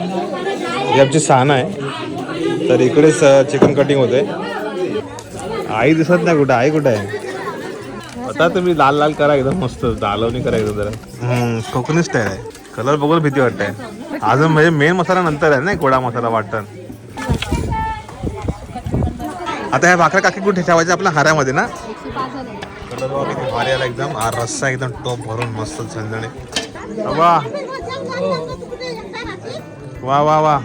ही आमची सहान आहे. तर इकडेच चिकन कटिंग होते आई दिसत नाही कुठं आई कुठं आहे? आता तुम्ही लाल लाल करा एकदम मस्त दालवणी करा एकदम जरा. कोकणी स्टाईल आहे. कलर बघून भीती वाटते. अजून म्हणजे मेन मसाला नंतर आहे ना गोडा मसाला वाटण. आता ह्या भाकऱ्या काकी कुठे ठेवायच्या? आपल्या हाऱ्यामध्ये ना? कलर बघा किती भारी आला एकदम. हा रस्सा एकदम टॉप भरून मस्त झणझणे वा वा वा वा.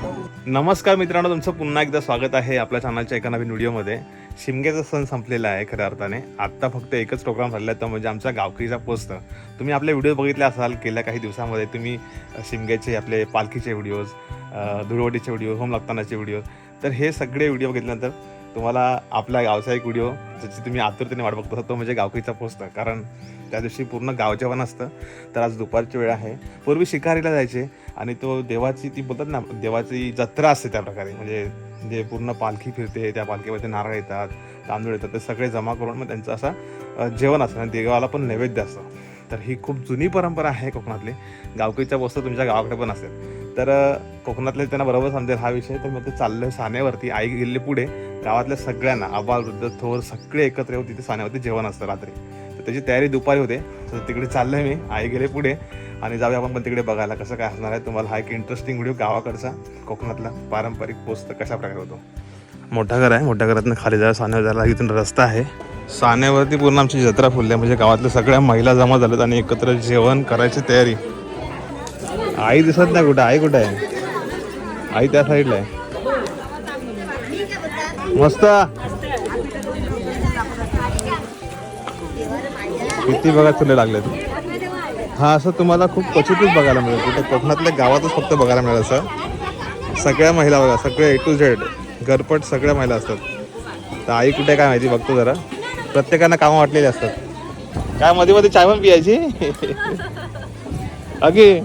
नमस्कार मित्रांनो तुमचं पुन्हा एकदा स्वागत आहे आपल्या चॅनलच्या एका नवीन व्हिडिओमध्ये शिमग्याचा सण संपलेला आहे खऱ्या अर्थाने. आत्ता फक्त एकच प्रोग्राम झालेला आहे तो म्हणजे आमचा गावकीचा पोस्त तुम्ही आपले व्हिडिओ बघितले असाल गेल्या काही दिवसामध्ये तुम्ही शिमग्याचे आपले पालखीचे व्हिडिओज धुळवटीचे व्हिडिओ होम लागतानाचे व्हिडिओ तर हे सगळे व्हिडिओ बघितल्यानंतर तुम्हाला आपला गावचा एक व्हिडिओ ज्याची तुम्ही आतुरतेने वाट बघता तो म्हणजे गावकीचा पोस्त कारण त्या दिवशी पूर्ण गाव पण असतं. तर आज दुपारची वेळ आहे. पूर्वी शिकारीला जायचे आणि तो देवाची ती बोलतात ना देवाची जत्रा असते त्या प्रकारे. म्हणजे जे पूर्ण पालखी फिरते त्या पालखीमध्ये नारळ येतात तांदूळ येतात ते सगळे जमा करून मग त्यांचं असं जेवण असतं. आणि देवाला पण नैवेद्य असतं. तर ही खूप जुनी परंपरा आहे कोकणातली. गावकीचा वस्तू तुमच्या गावाकडे पण असेल तर कोकणातले त्यांना बरोबर समजेल हा विषय. तर मग ते चाललं सानेवरती. आई गेले पुढे. गावातल्या सगळ्यांना आबाल वृद्ध थोर सगळे एकत्र येऊन तिथे सानेवरती जेवण असतं रात्री. तर त्याची तयारी दुपारी होते. तर तिकडे चाललोय मी. आई गेले पुढे. आणि जाऊया आपण पण तिकडे बघायला. कसं काय असणार आहे तुम्हाला? हा एक इंटरेस्टिंग व्हिडिओ गावाकडचा कोकणातला पारंपरिक पोस्ट कशा प्रकारे होतो. मोठा घर आहे. मोठ्या घरातनं खाली जायला सानेवर जायला इथून रस्ता आहे. सानेवरती पूर्ण आमची जत्रा फुलली म्हणजे गावातल्या सगळ्या महिला जमा झाल्यात आणि एकत्र जेवण करायची तयारी. आई दिसत नाही कुठं? आई कुठं आहे? आई त्या साईडला आहे. मस्त. किती बघा फुले लागले हा असं तुम्हाला खूप क्वचितच बघायला मिळेल. कुठे कोकणातल्या गावातच फक्त बघायला मिळेल असं. सगळ्या महिला बघा सगळे ए टू झेड घरपट सगळ्या महिला असतात. तर आई कुठे काय माहिती? बघतो जरा. प्रत्येकानं कामं वाटलेली असतात. काय मध्ये मध्ये चाय पण पियायची? अगे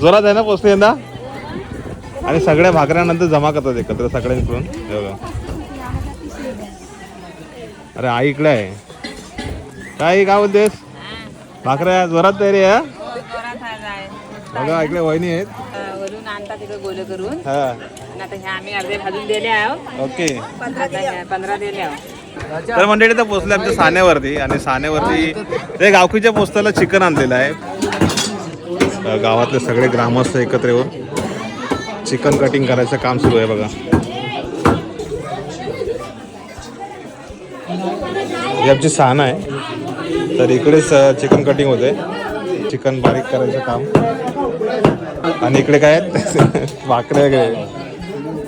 जोरात आहे ना पोचते यंदा? आणि सगळ्या भाकऱ्यानंतर जमा करतात एकत्र सगळ्यांकडून अरे आई इकडे आहे. काय काय बोलतेस? भाकऱ्या जोरात तयारी आहे हा? बघा इकडे वहिनी आहेत. वरून आणतात तिकडे गोल करून. हा. आणि आता ह्या आम्ही अर्धे भाजून दिले आहो ओके. पंधरा दिले तर मंडळी तर पोचले आमच्या सानेवरती आणि सानेवरती ते गावकीच्या पोस्ताला चिकन आणलेलं आहे. गावातले सगळे ग्रामस्थ एकत्र येऊन चिकन कटिंग करायचं काम सुरू आहे बघा. ही आमची सहान आहे. तर इकडेच चिकन कटिंग होते. चिकन बारीक करायचं काम. आणि इकडे काय आहेत? भाकरे वगैरे.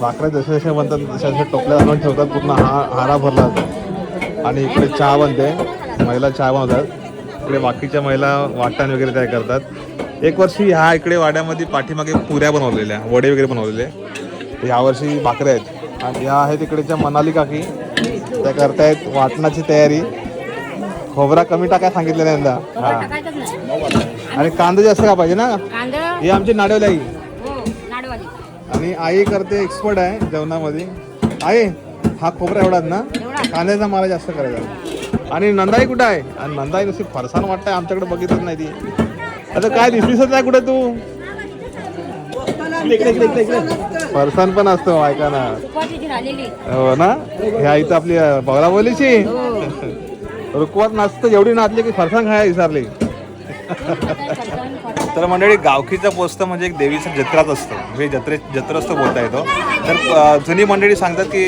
भाकऱ्या जसे जसे बनतात तसे जसे टोपल्या आणून ठेवतात पूर्ण हा हारा भरला जातो. आणि इकडे चहा बनते. महिला चहा बनवतात. इकडे बाकीच्या महिला वाटण वगैरे तयार करतात. एक वर्षी ह्या इकडे वाड्यामध्ये पाठीमागे पुऱ्या बनवलेल्या वडे वगैरे बनवलेले. तर यावर्षी भाकऱ्या आहेत. आणि ह्या आहेत इकडेच्या मनाली काकी. त्या करतायत वाटणाची तयारी. खोबरा कमी टाकाय सांगितलेलं यंदा. हा. आणि कांदा जास्त का पाहिजे ना? ही आमची नाडेवली आई. हो आणि आई करते एक्सपर्ट आहे जेवणामध्ये. आई हा खोबरा एवढाच ना? कांद्याचा मारा जास्त करायचा. आणि नंदाई कुठं आहे? आणि नंदाई नुसती फरसाण वाटतंय आमच्याकडे बघितच नाही ती. आता काय दिसलीच नाही कुठे तू. फरसाण पण असतो ऐकाना तुपाची राहिलेली. हो ना? ह्या इथं आपली बगला बोलीची रुकवत नाचतं एवढी नाचली की फरसाण खाया विसरली. तर मंडळी गावकीचा पोस्त म्हणजे एक देवीचा जत्राच असतो. म्हणजे जत्रे जत्रस्त बोलता येतो. तर जुनी मंडळी सांगतात की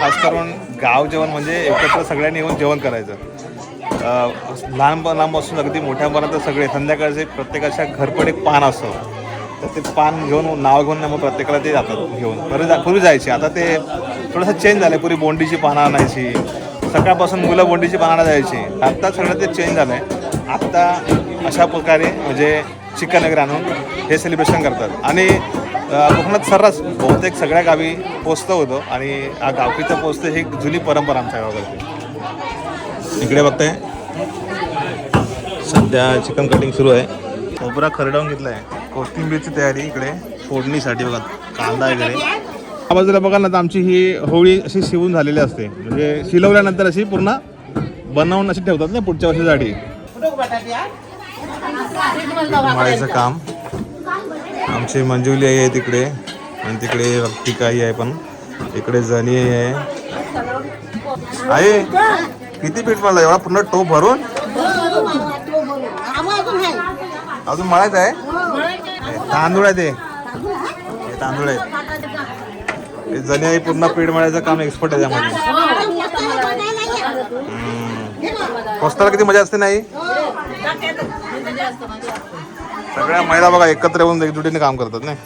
खास करून गाव जेवण म्हणजे एकत्र सगळ्यांनी येऊन जेवण करायचं. लहानपणापासून अगदी मोठ्यापर्यंत सगळे संध्याकाळचे प्रत्येकाच्या घरकडे पान असतं. तर ते पान घेऊन नाव घेऊन मग प्रत्येकाला ते जातात घेऊन. पूर्वी जा पूर्वी जायचे. आता ते थोडंसं चेंज झालं पूर्वी बोंडीची पानं आणायची. सकाळपासून मुलं बोंडीची पानं जायची. आत्ता सगळं ते चेंज झालं आहे आत्ता अशा प्रकारे म्हणजे चिकन वगैरे आणून हे सेलिब्रेशन करतात. आणि कोकणात सर्रास बहुतेक सगळ्या गावी पोचतं होतं. आणि गावकीचं पोचतं ही एक जुनी परंपरा आमच्या गावाकडची इकडे बघताय. सध्या चिकन कटिंग सुरू आहे. खोबरा खरडावून घेतला आहे कोथिंबीरची तयारी इकडे फोडणीसाठी बघा कांदा वगैरे. या बाजूला बघा ना तर आमची ही होळी अशी शिवून झालेली असते. म्हणजे शिलवल्यानंतर अशी पूर्ण बनवून अशी ठेवतात ना पुढच्या वर्षासाठी माळीचं काम. आमची मंजुली आई आहे तिकडे. आणि तिकडे रक्तिका आहे पण. इकडे जनी आहे. आहे किती पीठ मला एवढा पूर्ण टोप भरून? अजून मळायचं आहे? तांदूळ आहे ते. तांदूळ आहे. जणी आई पूर्ण पीठ मळायचं काम एक्सपर्ट आहे त्यामध्ये. पोस्टाला किती मजा असते नाही? सगळ्या महिला बघा एकत्र येऊन एकजुटीने काम करतात नाही?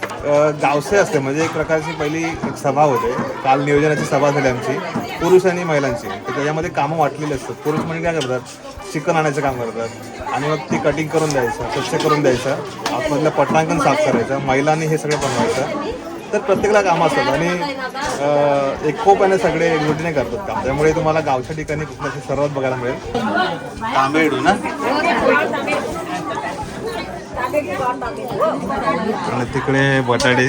गावसे असते म्हणजे एक प्रकारची पहिली एक सभा होते. काल नियोजनाची सभा झाली आमची. पुरुष आणि महिलांची. तर त्याच्यामध्ये कामं वाटलेली असतात. पुरुष म्हणजे काय करतात? चिकन आणायचं काम करतात. आणि मग ती कटिंग करून द्यायचं स्वच्छ करून द्यायचं. आतमधलं पटांकण साफ करायचं. महिलांनी हे सगळं बनवायचं. तर प्रत्येकाला कामं असतात. आणि एकोप्याने सगळे एकजुटीने करतात काम. त्यामुळे तुम्हाला गावच्या ठिकाणी कुठल्याशी सर्वात बघायला मिळेल. तांबेडू ना? आणि तिकडे बटाटे.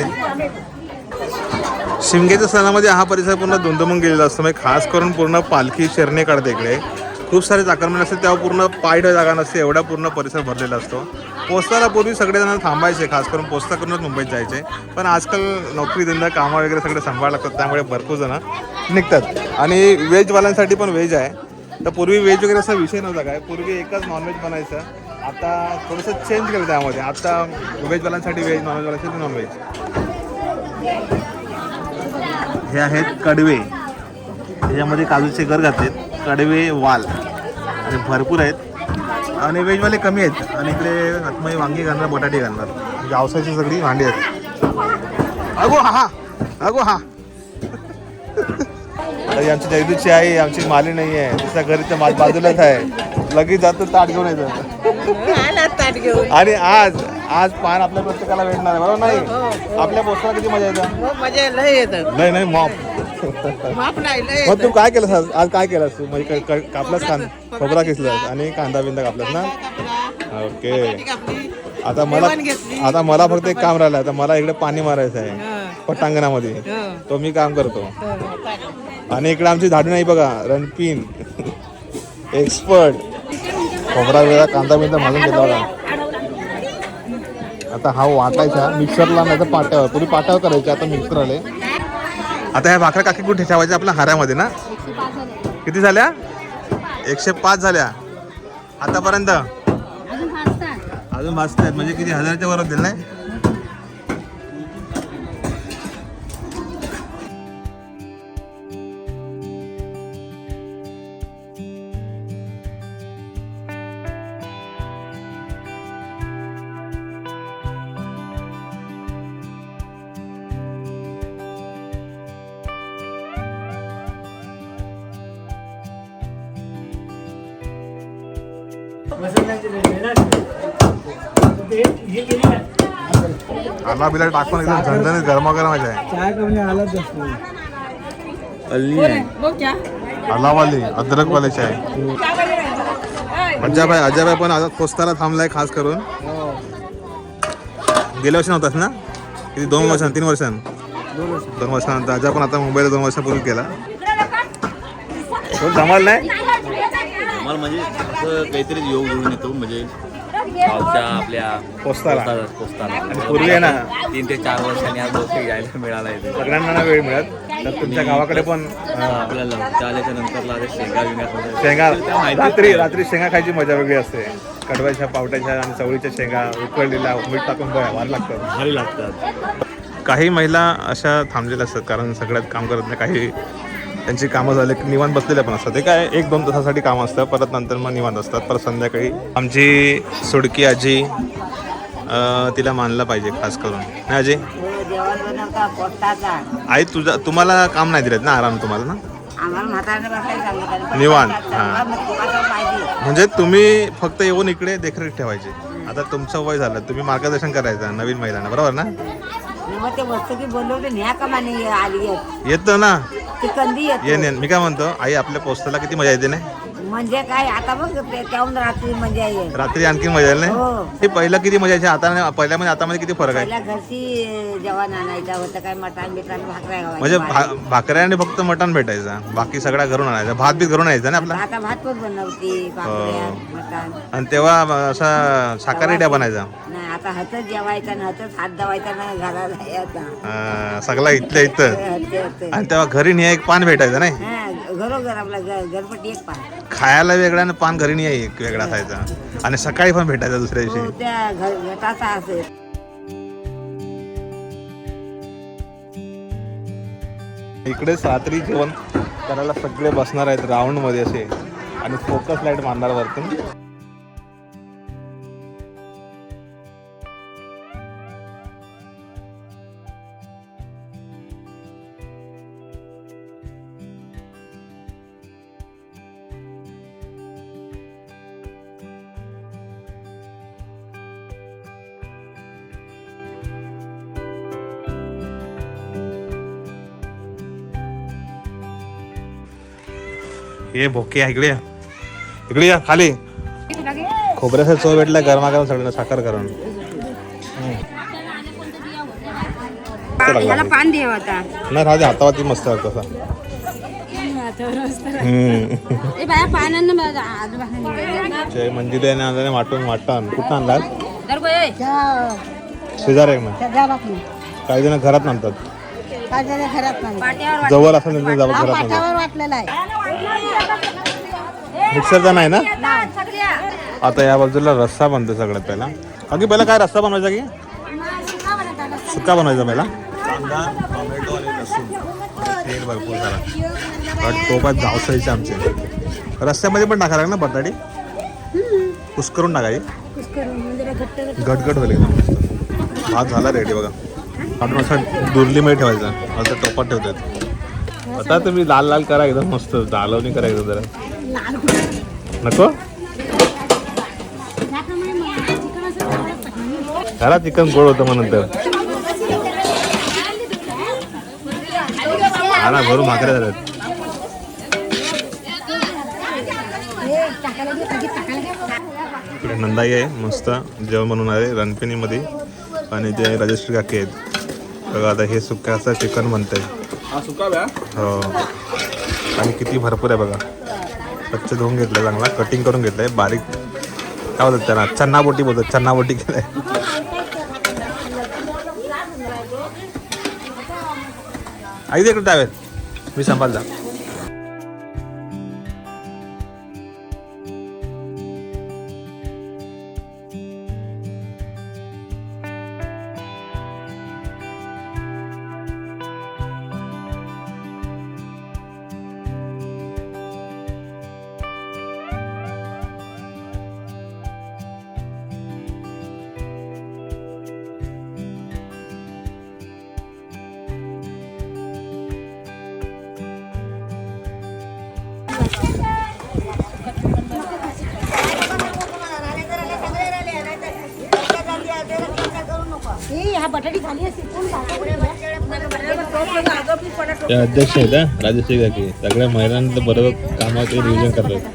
शिमग्याच्या सणामध्ये हा परिसर पूर्ण दुमदुमून गेलेला असतो. म्हणजे खास करून पूर्ण पालखी शरणे काढते इकडे. खूप सारे आक्रमण असते तेव्हा पूर्ण पायड जागा नसते. एवढा पूर्ण परिसर भरलेला असतो. पोस्ताला पूर्वी सगळेजण थांबायचे खास करून पोस्ता करूनच मुंबईत जायचे. पण आजकाल नोकरी धंदा कामं वगैरे सगळे सांभाळ लागतात. त्यामुळे भरपूर जण निघतात. आणि व्हेजवाल्यांसाठी पण व्हेज आहे. तर पूर्वी व्हेज वगैरे असा विषय नव्हता काय? पूर्वी एकच नॉनव्हेज बनायचं. आता थोडंसं चेंज केलं त्यामध्ये. आता व्हेजवाल्यांसाठी व्हेज नॉनव्हेजवाल्यांसाठी नॉनव्हेज हे आहेत कडवे. त्याच्यामध्ये काजूचे घर घातलेत. कडवे वाल. आणि भरपूर आहेत. आणि व्हेजवाले कमी आहेत. आणि इकडे आतमध्ये वांगी घालणार बटाटे घालणार. म्हणजे गावसाची सगळी भांडी आहेत. अगो हा हा. अगो हा. अरे आमची जयदूची आहे आमची माली नाही आहे तिचा घरी तर बाजूलाच आहे. लगेच जातो ताट घेऊन येतो. आणि आज आज पान आपल्या प्रत्येकाला भेटणार आहे बरोबर नाही? आपल्या पोस्टाला किती मजा येतं मजा लय येतं नाही नाही मॉप माप नाही लय मग तू काय केलंस आज? आज काय केलंस? तू म्हणजे क- क- कापलास कांदा खोबरा किसलास आणि कांदा बिंदा कापलास ना? ओके. आता मला आता मला फक्त एक काम राहिलं आता मला इकडे पाणी मारायचं आहे. पटांगणामध्ये. तो मी काम करतो. आणि इकडे आमची झाडू नाही बघा. रणपीन. एक्सपर्ट खोबरा वेळा कांदा बिंदा भाजून घेतला होता आता हा वाटायचा मिक्सरला नाही तर पाट्यावर. पूर्वी पाट्यावर करायचे आता मिक्सर आले आता ह्या भाकऱ्या काकी कुठे ठेवायच्या? आपल्या हाऱ्यामध्ये ना? किती झाल्या? एकशे पाच झाल्या. आतापर्यंत? अजून वाचत आहेत. म्हणजे किती? हजाराच्या वर होतील नाही आला बिला टाकून एकदम झणझणीत गरमागरम आहे आलावाली अद्रक वाले चाय। अज्जाबाई अज्जाबाई पण आता पोस्ताला थांबलाय खास करून। गेल्या वर्षी नव्हतास ना? किती दोन वर्षां तीन वर्षां? दोन वर्षानंतर अजा पण आता मुंबईला दोन वर्षापूर्वी केला तो जमाल नाही मला म्हणजे असं काहीतरी योग घेऊन येतो म्हणजे गावच्या आपल्या पोस्ताला पोस्ताला- आणि पूर्वी आहे ना तीन ते चार वर्षांनी आज बहुतेक यायला मिळाला आहे सगळ्यांना ना वेळ मिळत. तर तुमच्या गावाकडे पण आपल्याला आल्याच्या नंतरला ते शेंगा विंगा शेंगा रात्री रात्री शेंगा खायची मजा वेगळी असते. कडव्याच्या पावट्याच्या आणि चवळीच्या शेंगा उकळलेल्या मीठ टाकून भारी लागतात. भारी लागतात. काही महिला अशा थांबलेल्या असतात कारण सगळ्यात काम करत नाही काही त्यांची कामं झाले की निवांत बसलेल्या पण असतात. ते काय एक दोन तासासाठी काम असतं परत नंतर मग निवांत असतात. परत संध्याकाळी आमची सुडकी आजी तिला मानलं पाहिजे खास करून. नाही आजी? आई तुझा तुम्हाला काम नाही दिलेत ना आराम तुम्हाला ना? निवांत, हां. म्हणजे तुम्ही फक्त येऊन इकडे देखरेख ठेवायची. आता तुमचं वय झालं तुम्ही मार्गदर्शन करायचं नवीन महिलांना बरोबर ना? मग ते वस्तू की बोलवते न्या का माने आली आहेत येतं ना. ती कंदी मी काय म्हणतो आई आपल्या पोस्टाला किती मजा येते ना? म्हणजे काय आता बघ त्याहून रात्री म्हणजे आहे रात्री आणखी मजा येईल हो. नाही? हे. पहिलं किती मजा यायची? आता पहिल्यामध्ये आतामध्ये किती फरक आहे? पहिल्या घरची जेवण आणायचं होतं काय मटण बिटण भाकऱ्या गावायच्या म्हणजे बाहेर. भा- भाकऱ्याने फक्त मटण भेटायचं. बाकी सगळ्या घरून आणायचं. भात बी घरून यायचा ना आपला? आता भात पण बनवती भाकऱ्या हो. मटण. आणि तेव्हा असा शाकाहारी ड्या बनायचा? नाही आता हातच जेवायचा ना हातच हात दवायचा ना घराला यायचा. अं, सगळा इथल्या इथं. आणि तेव्हा घरी नाही एक पान भेटायचं नाही? हा, घरोघर आपला ग- गणपती एक पान. खायला वेगळा आणि पान घरी नाही एक वेगळा असायचा आणि सकाळी पण भेटायचा दुसऱ्या हो दिवशी त्या घ- घटाचा असेल. इकडे रात्री जेवण करायला सगळे बसणार आहेत राऊंडमध्ये असे. आणि फोकस लाइट मारणार वरतून. हे भोके आहे इकडे या. इकडे या खाली. खोबऱ्याचा चव भेटला गरमागरम सगळ्यांना साखर करून. याला पान देव आता. नाही राहते हातावरती मस्त आहे तसा. जय मंजिऱ्याने आणल्याने वाटून वाटण. कुठं गोय शेजार आहे ना काही जण घरात आणतात. जवळ असं त्यांच्या जवळ घरात वाटलेला आहे मिक्सरचा नाही. ना? आता या बाजूला रस्सा बनतो सगळ्यात पहिला. अगदी पहिला काय रस्सा बनवायचा की? सुका बनवायचा पहिला. कांदा टोमॅटो आणि लसूण. तेल भरपूर सारा टोपात जावसायचे आमचे. रस्त्यामध्ये पण टाकायला लागेल ना बटाटी? कुस्करून टाकायची. घटघट होईल एकदम. मस्त भात झाला रेडी बघा. आपण असं दुर्लिमध्ये ठेवायचा. असं टोपात ठेवतात. आता तुम्ही लाल लाल करा एकदम मस्त दालवणी करा एकदम जरा. नको? खरा चिकन गोड होतं म्हणून तर. हा ना भरून भाकऱ्या झाल्यात. इकडे नंदाई आहे मस्त जेवण बनवणार आहे रणपिणीमध्ये. आणि ते राजश्री काकी आहेत. बघा आता हे सुक्याचं चिकन बनतंय हो आणि किती भरपूर आहे बघा. स्वच्छ धुवून घेतलं चांगला कटिंग करून घेतलंय बारीक. काय बोलतात त्याला चन्ना बोटी बोलतात चन्ना बोटी केलंय. आई तिकडे टावेल मी ते अध्यक्ष आहेत हा, राजश्री काकी सगळ्या महिलांचं बरोबर कामाचे नियोजन करतात.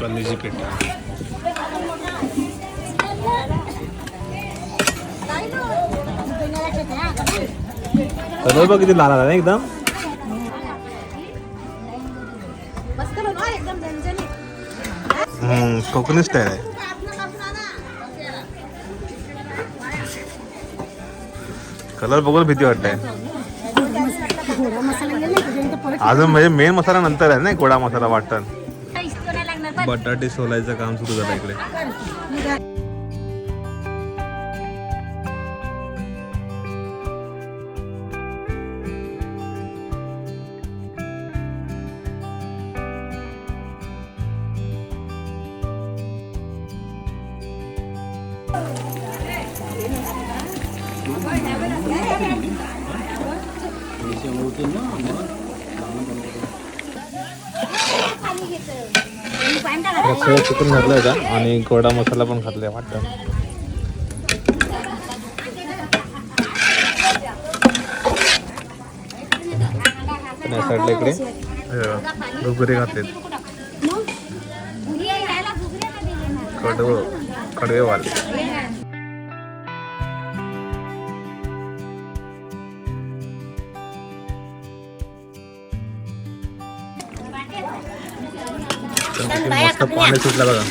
कलेजी पेटा कलर बघ किती लाल आला ना एकदम. हम्म, कोकणी स्टाईल आहे. कलर बघून भीती वाटते. अजून म्हणजे मेन मसाला नंतर आहे ना गोडा मसाला वाटतं बटाटे सोलायचं काम सुरू झालं इकडे. सगळं चिकन घातलं होतं आणि गोडा मसाला पण घातलाय वाटतं. साईडला इकडे. घुगरे घातलेत. कडव कडवे वाले मस्त पाणी सुटलं बघा.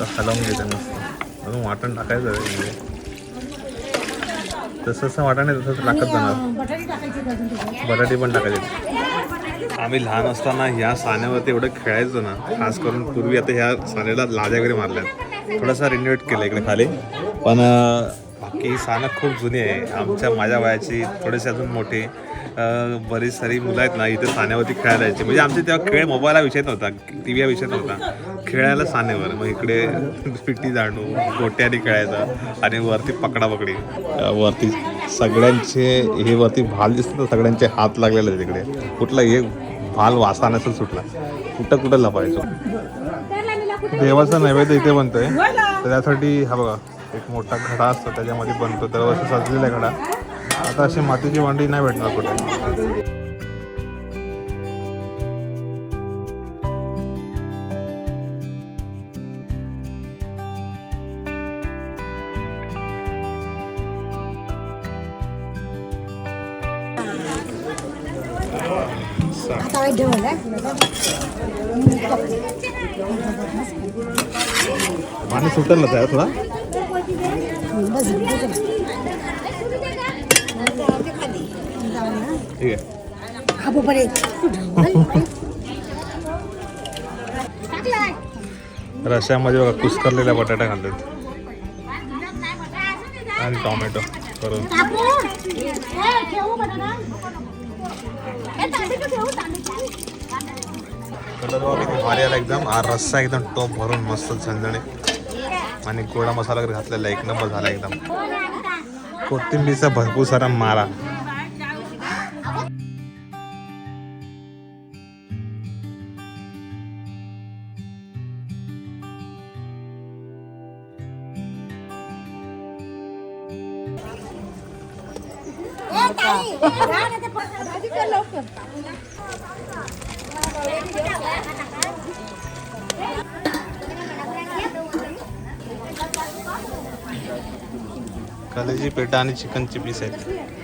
तर हलवून घ्यायचं मस्त. अजून वाटण टाकायचं आहे. म्हणजे. जसं जसं वाटण आहे तसं टाकत जाणार. बटाटे पण टाकायचे. आम्ही लहान असताना ह्या साण्यावरती एवढं खेळायचो ना खास करून पूर्वी आता ह्या साण्याला लाद्या वगैरे मारल्या. थोडासा रिनोवेट केलं इकडे खाली. पण बाकी साणं खूप जुनी आहे. आमच्या माझ्या वयाची थोडेसे अजून मोठी. बरीच सारी मुलं आहेत ना म्हणजे इथे साण्यावरती खेळायला यायची म्हणजे आमचे तेव्हा खेळ मोबाईलला विषय नव्हता टी व्ही विषय नव्हता. खेळायला सानेवर मग इकडे पिट्टी जाणू गोट्याने खेळायचं आणि वरती पकडापकडी. वरती सगळ्यांचे हे वरती भाल दिसतं ना, सगळ्यांचे हात लागलेले आहेत तिकडे. कुठला एक भाल वासा नसेल सुटला. कुठं कुठं लपायचो. देवाचा नैवेद्य इथे बनतोय. तर त्यासाठी हा बघा एक मोठा घडा असतो त्याच्यामध्ये बनतो. दरवर्षी सजलेला घडा. आता अशी मातीची भांडी नाही भेटणार कुठे. पाणी सुटेल ना त्याला थोडा ठीक आहे. रश्यामध्ये बघा कुस्करलेल्या बटाटा घालतात आणि टोमॅटो करून. कलर बघा किती भारी आला एकदम. हा रस्सा एकदम टॉप भरून मस्त झणझणे आणि गोडा मसाला वगैरे घातलेला एक नंबर झाला एकदम. कोथिंबीरचा भरपूर सारा मारा. पेटा आणि चिकनचे पीस आहेत.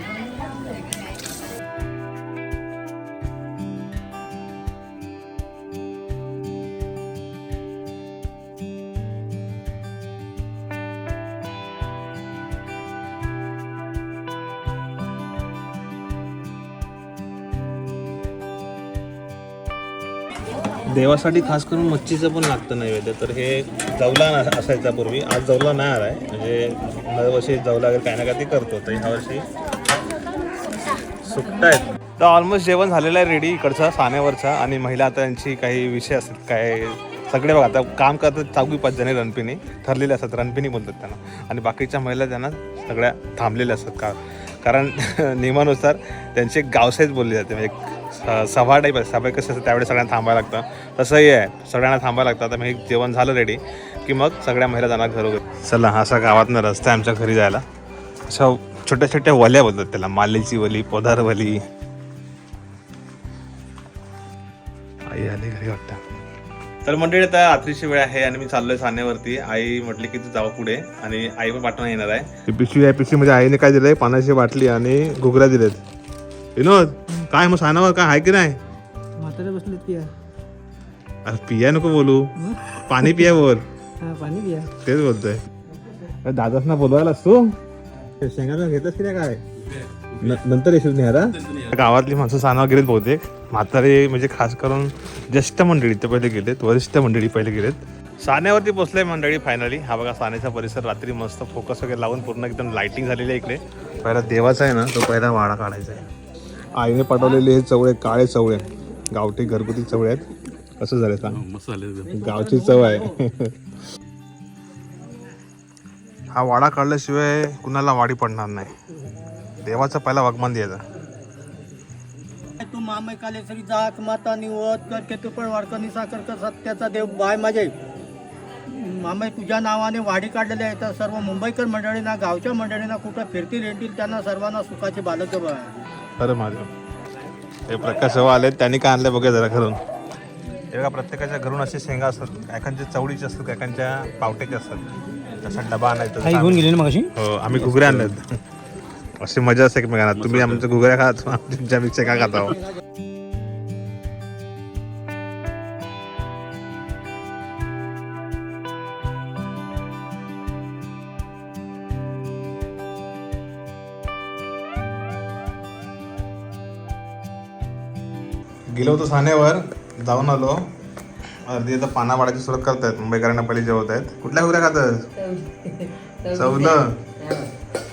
देवासाठी खास करून मच्छीचं पण लागतं नैवेद्य. तर हे जवला ना- असायचा पूर्वी. आज जवला नाही आहे. म्हणजे दरवर्षी जवला वगैरे काही ना काही करतो. तर ह्या वर्षी सुट्टा आहेत. तर ऑलमोस्ट जेवण झालेलं आहे रेडी इकडचा साण्यावरचा आणि महिला आता यांची काही विषय असतात. काय सगळे बघा आता काम करतात चौघी पाच जणी रणपिणी. ठरलेले असतात. रणपिणी बोलतात त्यांना. आणि बाकीच्या महिला त्यांना सगळ्या थांबलेल्या असतात. का कारण नियमानुसार त्यांची एक गावसाईच बोलली जाते. म्हणजे एक स- सभा टाईप आहे सभा कसं असतं त्यावेळेस सगळ्यांना थांबायला लागतं. तसंही आहे. सगळ्यांना थांबायला लागतं. आता मग हे जेवण झालं रेडी की मग सगळ्या महिला जाणार घरोघरी. चला असा गावातनं रस्ता आहे आमच्या घरी जायला. अशा छोट्या छोट्या वल्या बोलतात त्याला. मालेची वली पोदार वली. आई आली घरी वाटतं. तर मंडळी आता रात्रीची वेळ आहे आणि मी चाललोय सानेवरती आई म्हटली की तू जावं पुढे आणि आई पण पाठवून येणार आहे. पिशवी आहे. पिशवी म्हणजे आईने काय दिलंय? पाण्याची बाटली आणि घुगऱ्या दिलेत. विनोद! काय मग सानावर काय आहे की नाही? म्हातारे बसलेत पिया. अरे पिया नको बोलू. पाणी पिया बोल हा पाणी पिया. तेच बोलतोय. दादाच ना बोलवायलास तू शेंगाला घेतलंस की नाही काय? न- नंतर येशील निहारा गावातली माणसं सानावर गेलेत बहुतेक. म्हातारे म्हणजे खास करून ज्येष्ठ मंडळी ते पहिले गेलेत वरिष्ठ मंडळी पहिले गेलेत. साण्यावरती पोचलंय मंडळी फायनली हा बघा साण्याचा परिसर रात्री मस्त फोकस वगैरे लावून पूर्ण एकदम लाइटिंग झालेली आहे इकडे. पहिला देवाचा आहे ना तो पहिला वाडा काढायचा आहे. आईने पाठवलेले हे चवळे काळे चवळे गावठी घरगुती चवळे आहेत. कसं झालं सांग. मसाले गावची चव आहे. हा वाडा काढल्याशिवाय कुणाला वाडी पडणार नाही. देवाचा पहिला वागमान द्यायचा तू मामे कालेश्वरी जात माता निवत कर के तू पण वाडकणी साखर कर सत्याचा देव. बाय माझे. मामे तुझ्या नावाने वाडी काढलेली आहे तर सर्व मुंबईकर मंडळींना गावच्या मंडळींना कुठं फिरतील येतील त्यांना सर्वांना सुखाचे बालक आहे खरं माझं. हे प्रकाश हवा आले त्यांनी काय आणलं बघा जरा घरून. हे बघा प्रत्येकाच्या घरून असे शेंगा असतात. एकांच्या चवडीचे असतात एकांच्या पावट्याचे असतात. तसा डबा आणायचा घेऊन गेले ना हो आम्ही घुगऱ्या आणल्यात. अशी मजा असते एकमेकांना. तुम्ही आमच्या घुगऱ्या खात आम्ही तुमच्या मिरच्या का खाता गेलो होतो सानेवर जाऊन आलो. अर्धी आता पाना वाढायची सुरुवात करतायत मुंबईकरांना पहिले जेवत आहेत. कुठल्या घुगऱ्या खातात चवलं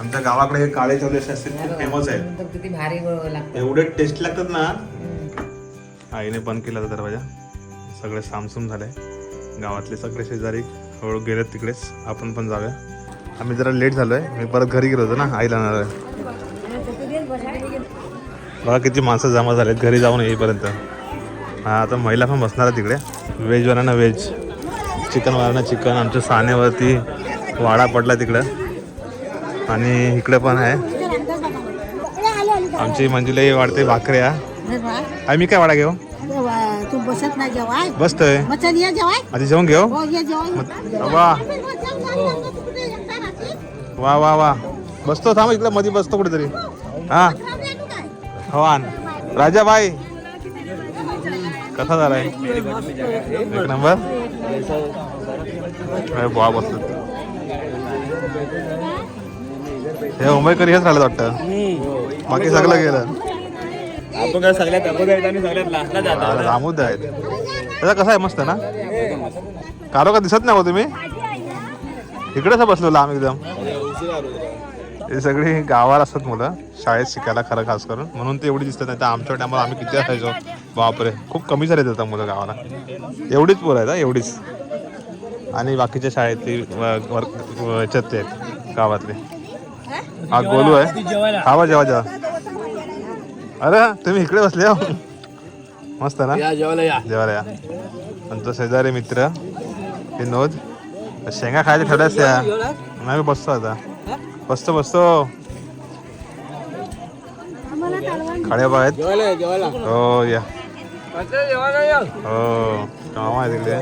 आमच्या गावाकडे हे काळे चवले असे असतात खूप फेमस आहेत. भारी लागतं एवढे टेस्ट लागतात ना. आईने बंद केला होता दरवाजा. सगळे सामसूम झाले. गावातले सगळे शेजारी हळू गेलेत तिकडेच. आपण पण जाऊया. आम्ही जरा लेट झालोय. मी परत घरी गेलो होतो ना आईला आणणार बघा किती माणसं जमा झालेत घरी जाऊन येईपर्यंत. हा आता महिला पण बसणार आहे तिकडे. व्हेजवाल्यांना व्हेज चिकनवाल्यांना चिकन. आमच्या सानेवरती वाडा पडला तिकडं. आणि इकडे पण आहे. आमची मंजुलाही वाढते भाकऱ्या. मी काय वाडा घेऊ? तू बसत नाही जेवाय बसतोय. आधी जेवण घेऊ? हो वा. वा वा वा. बसतो थांब इकडे मध्ये बसतो कुठेतरी. हा. हो आण राजा बाई कसा झालाय? एक नंबर. अरे बुवा बसलो हे मुंबईकर हेच राहिलं वाटतं. बाकी सगळं गेलं. आपण काय सगळ्यात अगोदर आहेत आणि सगळ्यात लास्टला जातात. अरे रामूद आहेत. त्याचा कसा आहे? मस्त ना? कारो का दिसत नाही हो तुम्ही? इकडेच बसलो लांब एकदम. हे सगळी गावाला असतात मुलं. शाळेत शिकायला खरं खास करून. म्हणून ते एवढी दिसतात. नाही तर आमच्या टायमाला आम्ही किती असायचो? बापरे. खूप कमी झाले आता मुलं गावाला. एवढीच पोरं आहेत एवढीच. आणि बाकीच्या शाळेतली व- याच्यात ते आहेत गावातले. हा गोलू आहे. खावा जेवा जेवा. अरे तुम्ही इकडे बसले हो. मस्त ना? जेवायला या. जेवायला या. आणि तो शेजारी मित्र विनोद. शेंगा खायच्या ठेवल्यास त्या नाही बसतो आता. बसतो बसतो खडे आहेत. हो या. हो मामा आहे तिकडे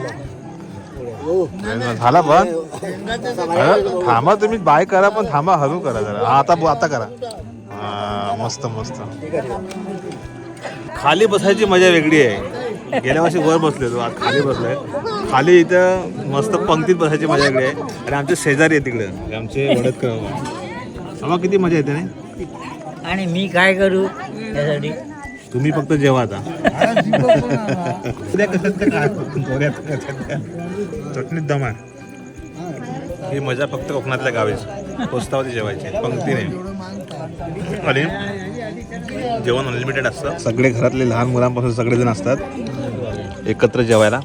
झाला पण थांबा तुम्ही बाय करा पण थांबा हळू करा जरा. हा, आता आता करा. हा, मस्त मस्त. खाली बसायची मजा वेगळी आहे. गेल्या वर्षी वर बसले तो आज खाली बसलोय. खाली इथं मस्त पंक्तीत बसायची मजा आहे. आणि आमचे शेजारी आहे तिकडे. आमचे वडदकर बाबा किती मजा येते नाही आणि मी काय करू त्यासाठी? तुम्ही फक्त जेवा आता. उद्या कशात तर काय. चटणीत दम आहे. ही मजा फक्त कोकणातल्या गावीच. पोस्तावरती जेवायची. पंक्तीने आणि जेवण अनलिमिटेड असतं. सगळे घरातले लहान मुलांपासून सगळेजण असतात. एकत्र जेवायला.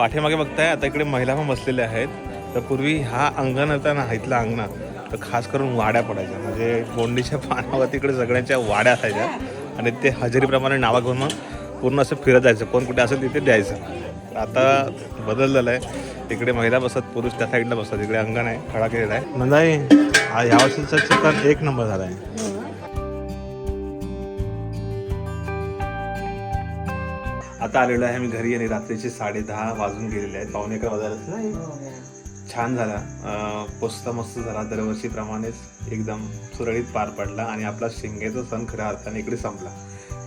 पाठीमागे बघताय आता इकडे महिला पण बसलेल्या आहेत. तर पूर्वी हा अंगण होता ना इथला अंगणा तर खास करून वाड्या पडायच्या. म्हणजे बोंडीच्या पानावर तिकडे सगळ्यांच्या वाड्या असायच्या. आणि ते हजेरीप्रमाणे नावा घेऊन मग पूर्ण असं फिरत जायचं. कोण कुठे असेल तिथे द्यायचं. आता बदल आहे तिकडे महिला बसतात पुरुष त्या साईडला बसतात. इकडे अंगण आहे खडा केलेला आहे नंदाई हा वर्षीचा चिकन एक नंबर झाला आहे आता आलेलो आहे मी घरी आणि रात्रीचे साडे दहा वाजून गेलेले आहेत. पावणे अकरा वाजायला नाही. छान झाला. अं, पोचता मस्त झाला. दरवर्षीप्रमाणेच एकदम सुरळीत पार पडला आणि आपला शिमग्याचा सण खऱ्या अर्थाने इकडे संपला.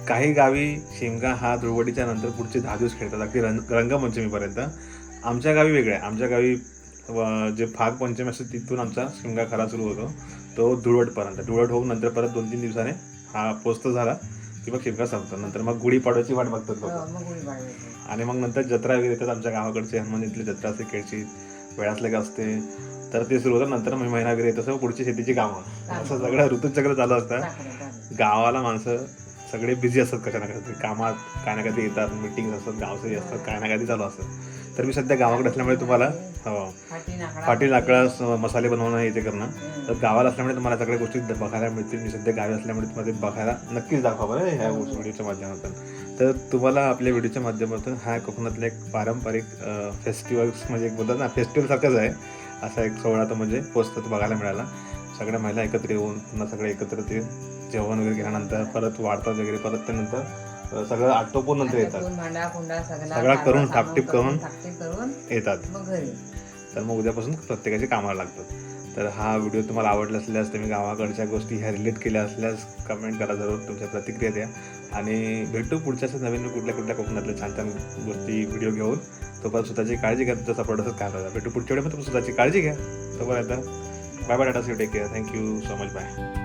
काही गावी शिमगा हा धुळवडीच्या नंतर पुढचे दहा दिवस खेळतात. अगदी रंग रंगपंचमीपर्यंत. आमच्या गावी वेगळं आहे. आमच्या गावी जे फाग पंचमी असते तिथून आमचा शिमगा खरा सुरू होतो. तो धुळवटपर्यंत धुळवट होऊन नंतर परत दोन तीन दिवसाने हा पोचतो झाला. की मग शिमगा संपतो नंतर मग गुढीपाडव्याची वाट बघतात लोक. आणि मग नंतर जत्रा वगैरे येतात आमच्या गावाकडचे. हनुमानीतली जत्रा असते खेळची वेळासले का असते. तर ते सुरू होतं नंतर मग महिना वगैरे येत असं पुढची शेतीची कामं. असं सगळं ऋतुचक्र चालू असतं. गावाला माणसं सगळे बिझी असतात कशा ना कशा तरी. कामात काय ना कधी येतात मिटिंग असतात गावसरी असतात काय ना कधी चालू असतं. तर मी सध्या गावाकडे असल्यामुळे तुम्हाला हो. फाटी लाकडा मसाले बनवणं हे ते करणं. तर गावाला असल्यामुळे तुम्हाला सगळ्या गोष्टी बघायला मिळतील. मी सध्या गावी असल्यामुळे तुम्हाला ते बघायला नक्कीच दाखवा बरं ह्या व्हिडिओच्या माध्यमातून. तर तुम्हाला आपल्या व्हिडिओच्या माध्यमातून हा कोकणातला एक पारंपरिक फेस्टिवल्स म्हणजे एक बोलतात ना फेस्टिवलसारखंच आहे. असा एक सोहळा तो म्हणजे पोचतो तो बघायला मिळाला. सगळ्या महिला एकत्र येऊन पुन्हा सगळे एकत्र ते जेवण वगैरे केल्यानंतर परत वाढतात वगैरे परत त्यानंतर सगळं आटोपून नंतर येतात. भांडा कुंडा सगळा सगळा करून, टापटीप करून. करून येतात. मग घरी. तर मग उद्यापासून प्रत्येकाची कामाला लागतात. तर हा व्हिडिओ तुम्हाला आवडला असल्यास तुम्ही गावाकडच्या गोष्टी ह्या रिलेट केल्या असल्यास कमेंट करा जरूर तुमच्या प्रतिक्रिया द्या. आणि भेटू पुढच्या असं नवीन कुठल्या कुठल्या कोकणातल्या छान छान गोष्टी व्हिडिओ घेऊन. तोपर्यंत स्वतःची काळजी घ्या तुमचा सपोर्ट असंच काय भेटू पुढच्या वेळेमध्ये स्वतःची काळजी घ्या. तोपर्यंत bye bye tata see take care thank you so much bye